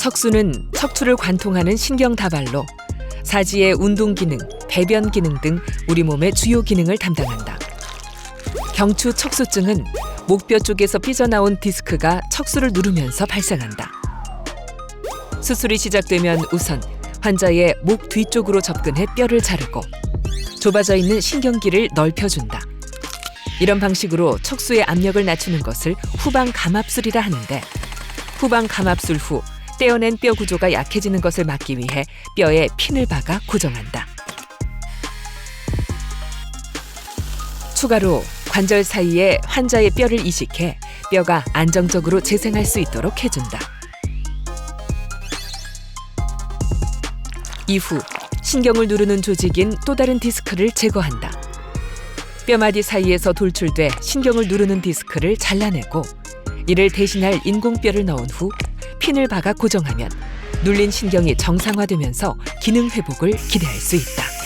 척수는 척추를 관통하는 신경 다발로 사지의 운동 기능, 배변 기능 등 우리 몸의 주요 기능을 담당한다. 경추 척수증은 목뼈 쪽에서 삐져나온 디스크가 척수를 누르면서 발생한다. 수술이 시작되면 우선 환자의 목 뒤쪽으로 접근해 뼈를 자르고 좁아져 있는 신경기를 넓혀준다. 이런 방식으로 척수의 압력을 낮추는 것을 후방 감압술이라 하는데 후방 감압술 후 떼어낸 뼈 구조가 약해지는 것을 막기 위해 뼈에 핀을 박아 고정한다. 추가로 관절 사이에 환자의 뼈를 이식해 뼈가 안정적으로 재생할 수 있도록 해준다. 이후 신경을 누르는 조직인 또 다른 디스크를 제거한다. 뼈마디 사이에서 돌출돼 신경을 누르는 디스크를 잘라내고 이를 대신할 인공뼈를 넣은 후 핀을 박아 고정하면 눌린 신경이 정상화되면서 기능 회복을 기대할 수 있다.